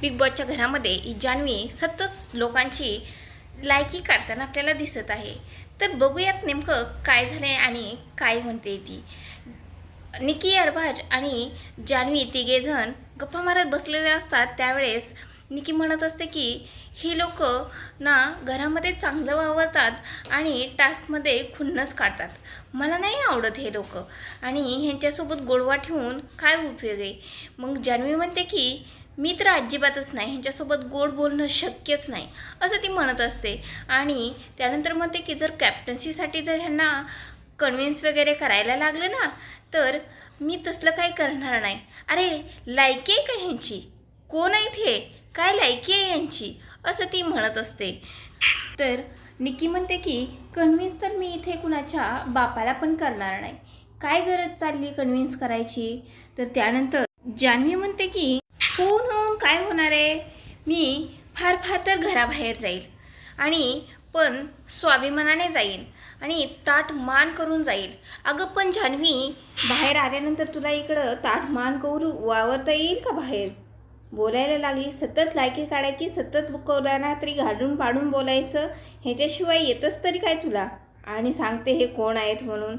Big बॉसच्या घरामध्ये ही जान्हवी सतत लोकांची लायकी काढताना आपल्याला दिसत आहे. तर बघूयात नेमकं काय झालंय आणि काय म्हणते ती. निकी अरबाज आणि जान्हवी तिघेजण गप्पा मारत बसलेले असतात. त्यावेळेस निकी म्हणत असते की ही लोक ना घरामध्ये चांगलं वावरतात आणि टास्कमध्ये खुन्नस काढतात. मला नाही आवडत हे लोक आणि ह्यांच्यासोबत गोडवा ठेवून काय उपयोग आहे? मग जान्हवी म्हणते की मी तर अजिबातच नाही ह्यांच्यासोबत गोड बोलणं शक्यच नाही असं ती म्हणत असते. आणि त्यानंतर म्हणते की जर कॅप्टन्सीसाठी जर ह्यांना कन्व्हिन्स वगैरे करायला लागलं ना तर मी तसलं काही करणार नाही. अरे लायकी आहे का ह्यांची? कोण आहेत हे? काय लायकी आहे यांची असं ती म्हणत असते. तर निकी म्हणते की कन्व्हिन्स तर मी इथे कुणाच्या बापाला पण करणार नाही. काय गरज चालली कन्व्हिन्स करायची? तर त्यानंतर जान्हवी म्हणते की होऊन होऊन काय होणार आहे? मी फार फार तर घराबाहेर जाईल आणि पण स्वाभिमानाने जाईन आणि ताट मान करून जाईल. अगं पण जान्हवी बाहेर आल्यानंतर तुला इकडं ताट मान करू वावरता येईल का बाहेर? बोलायला लागली. सतत लायकी काढायची सतत कोणाला तरी घालून पाडून बोलायचं ह्याच्याशिवाय येतच तरी काय तुला? आणि सांगते हे कोण आहेत म्हणून.